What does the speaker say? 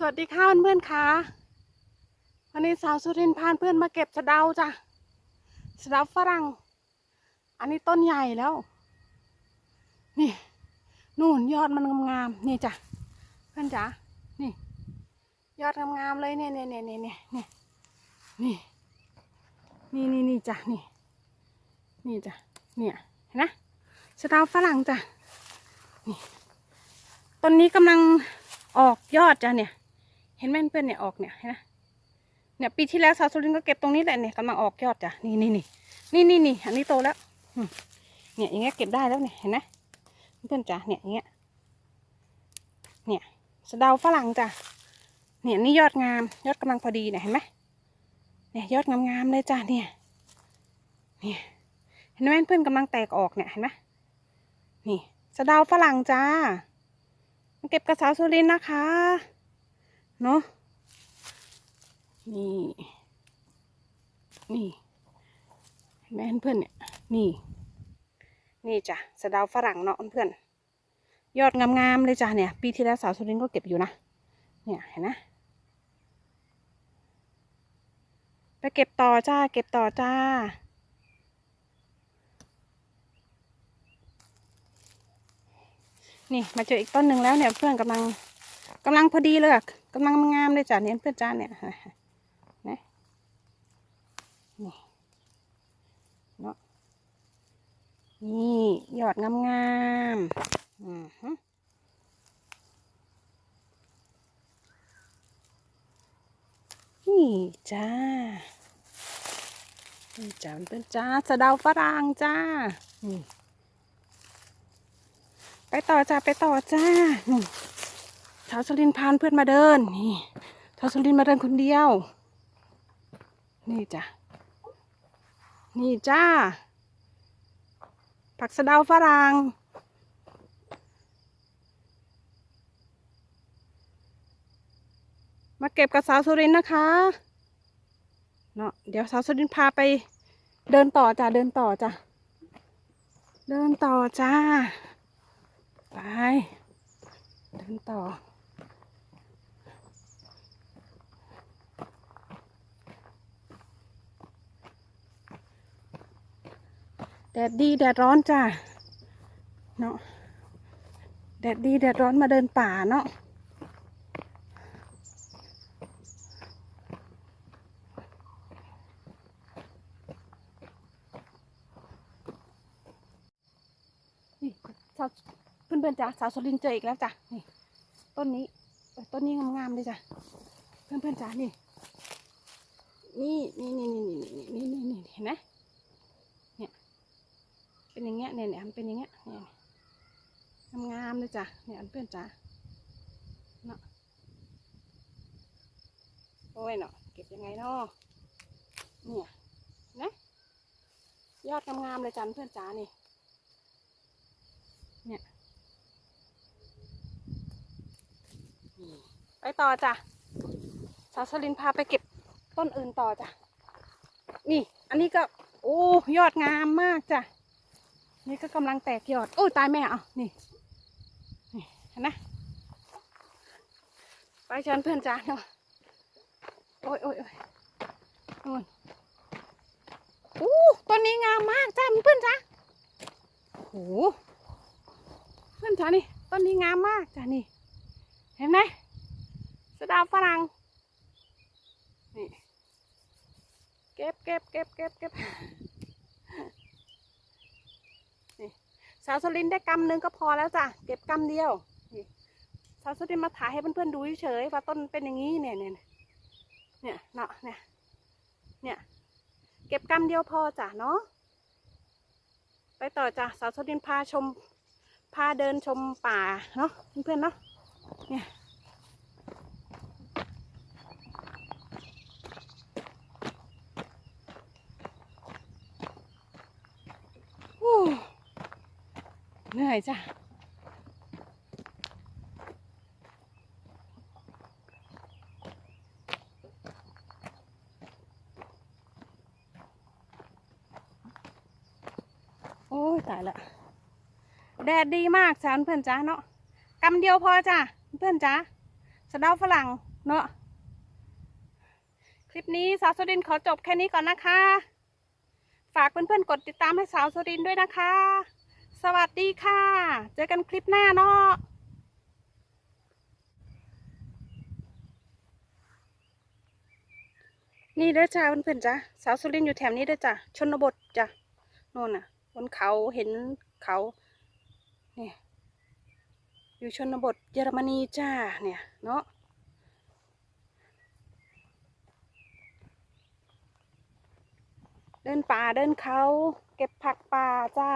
สวัสดีค่ะเพื่อนๆค่ะวันนี้สาวสุรินพานเพื่อนมาเก็บสะเดาจ้ะสะเดาฝรั่ง อันนี้ต้นใหญ่แล้ว นี่ นู่นยอดมันงามๆนี่จ้ะเพื่อนจ๋านี่ ยอดงามๆเลยเนี่ยเนี่ยเนี่ยเนี่ยเนี่ยเนี่ยนี่นี่นี่นี่จ้ะนี่ นี่จ้ะเนี่ยเห็นนะสะเดาฝรั่งจ้ะนี่ต้นนี้กำลังออกยอดจ้ะเนี่ย เห็นไหมเพื่อนเนี่ยออกเนี่ยเห็นไหมเนี่ยปีที่แล้วสาวสุรินก็เก็บตรงนี้แหละเนี่ยกำลังออกยอดจ้ะนี่นี่นี่นี่นี่นี่อันนี้โตแล้วเนี่ยอย่างเงี้ยเก็บได้แล้วเนี่ยเห็นไหมเพื่อนจ๋าเนี่ยอย่างเงี้ยเนี่ยสะเดาฝรั่งจ้ะเนี่ยนี่ยอดงาม ยอดกำลังพอดีเนี่ยเห็นไหมเนี่ยยอดงามๆเลยจ้ะเนี่ยเนี่ยเห็นไหมเพื่อนกำลังแตกออกเนี่ยเห็นไหมนี่สะเดาฝรั่งจ้ามาเก็บกระสาวสุรินนะคะ เนาะนี่ นี่เห็นเพื่อนเนี่ย นี่ นี่จ้ะสะดาฝรั่งเนาะเพื่อน ยอดงามๆเลยจ้ะเนี่ย ปีที่แล้วสาวสุรินก็เก็บอยู่นะ เนี่ยเห็นนะ ไปเก็บต่อจ้า เก็บต่อจ้า นี่มาเจออีกต้นหนึ่งแล้วเนี่ยเพื่อนกำลัง กำลังพอดีเลยอะกำลังงามเลยจ้ะเนี่ยเพื่อนจ้าเนี่ยนะนี่เนาะนี่ยอดงามงามอือฮึนี่จ้านี่จ้าเพื่อนจ้าสะเดาฝรั่งจ้านี่ไปต่อจ้าไปต่อจ้านี่ ชาวสุรินพานเพื่อนมาเดิน นี่ชาวสุรินมาเดินคนเดียว นี่จ้ะ นี่จ้า ผักสะเดาฝรั่งมาเก็บกับสาวสุรินนะคะ เนาะเดี๋ยวสาวสุรินพาไป เดินต่อจ้ะ เดินต่อจ้ะ เดินต่อจ้า ไป เดินต่อ แดดดีแดดร้อนจ้ะเนาะแดดดีแดดร้อนมาเดินป่าเนาะนี่สาวเพื่อนๆจ้ะสาวสุรินเจออีกแล้วจ้ะนี่ต้นนี้ต้นนี้งามๆเลยจ้ะเพื่อนๆจ้ะนี่นี่นี่นี่นี่นี่นี่นี่นี่เห็นไหม เป็นอย่างเงี้ยเนี่ยเนี่ยมันเป็นอย่างเงี้ยเนี่ยงามๆเลยจ้ะเนี่ยอันเพื่อนจ้ะเนาะโอ้ยเนาะเก็บยังไงเนาะเนี่ยนะยอดงามๆเลยจ้ะอันเพื่อนจ้านี่เนี่ยไปต่อจ้ะสาวสลินพาไปเก็บต้นอื่นต่อจ้ะนี่ อันนี้ก็ โอ้ยอดงามมากจ้ะ นี่ก็กำลังแตกยอดโอ้ยตายแม่เอานี่นี่เห็นไหมไปเชิญเพื่อนจ้าเนาะโอ้ยโอ้ยโอ้ยนู่นอู้ต้นนี้งามมากจ้าเพื่อนจ้าโอ้โหเพื่อนจ้านี่ต้นนี้งามมากจ้านี่ เห็นไหมสะดาวฝรั่งนี่เก็บเก็บเก็บเก็บเก็บ สาวสลินได้กำหนึ่งก็พอแล้วจ้ะเก็บกำเดียวนี่สาวสลินมาถ่ายให้เพื่อนๆดูเฉยๆว่าต้นเป็นอย่างนี้เนี่ยเนี่ยเนี่ยเนาะเนี่ยเนี่ยเก็บกำเดียวพอจ้ะเนาะไปต่อจ้ะสาวสลินพาชมพาเดินชมป่าเนาะเพื่อนๆเนาะเนี่ย โอ้ เหนื่อยจ้ะโอ้ยตายละแดดดีมากจ้าเพื่อนจ้าเนาะกำเดียวพอจ้ะเพื่อนจ้าสะเดาฝรั่งเนาะคลิปนี้สาวสุรินขอจบแค่นี้ก่อนนะคะ ฝากเพื่อนๆกดติดตามให้สาวสุรินด้วยนะคะ สวัสดีค่ะ เจอกันคลิปหน้าเนาะนี่เด้อจ้าเพื่อนๆจ้ะสาวสุรินอยู่แถวนี้เด้อจ้ะชนบทจ้ะโน่นน่ะ บนเขาเห็นเขาเนี่ยอยู่ชนบทเยอรมนีจ้าเนี่ยเนาะเดินป่าเดินเขา เก็บผักป่าจ้า